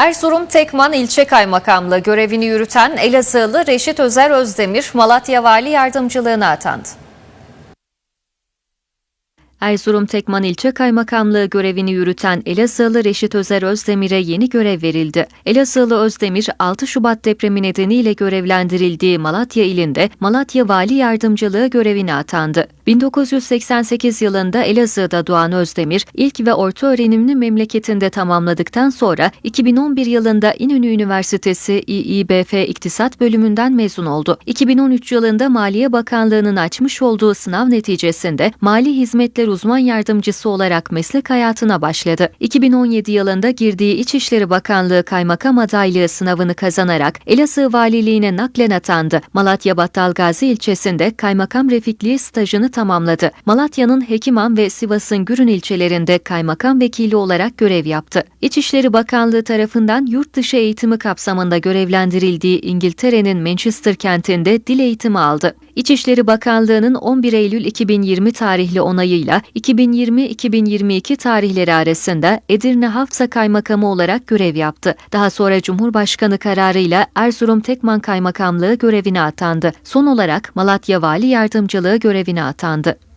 Erzurum Tekman İlçe Kaymakamlığı görevini yürüten Elazığlı Reşit Özer Özdemir Malatya Vali Yardımcılığına atandı. Erzurum Tekman İlçe Kaymakamlığı görevini yürüten Elazığlı Reşit Özer Özdemir'e yeni görev verildi. Elazığlı Özdemir 6 Şubat depremi nedeniyle görevlendirildiği Malatya ilinde Malatya Vali Yardımcılığı görevine atandı. 1988 yılında Elazığ'da doğan Özdemir, ilk ve orta öğrenimini memleketinde tamamladıktan sonra 2011 yılında İnönü Üniversitesi İİBF İktisat bölümünden mezun oldu. 2013 yılında Maliye Bakanlığı'nın açmış olduğu sınav neticesinde Mali Hizmetler Uzman Yardımcısı olarak meslek hayatına başladı. 2017 yılında girdiği İçişleri Bakanlığı Kaymakam adaylığı sınavını kazanarak Elazığ Valiliğine naklen atandı. Malatya Battalgazi ilçesinde kaymakam refikliği stajını tamamladı. Malatya'nın Hekiman ve Sivas'ın Gürün ilçelerinde kaymakam vekili olarak görev yaptı. İçişleri Bakanlığı tarafından yurt dışı eğitimi kapsamında görevlendirildiği İngiltere'nin Manchester kentinde dil eğitimi aldı. İçişleri Bakanlığı'nın 11 Eylül 2020 tarihli onayıyla 2020-2022 tarihleri arasında Edirne Hafsa Kaymakamı olarak görev yaptı. Daha sonra Cumhurbaşkanı kararıyla Erzurum Tekman Kaymakamlığı görevine atandı. Son olarak Malatya Vali Yardımcılığı görevine atandı.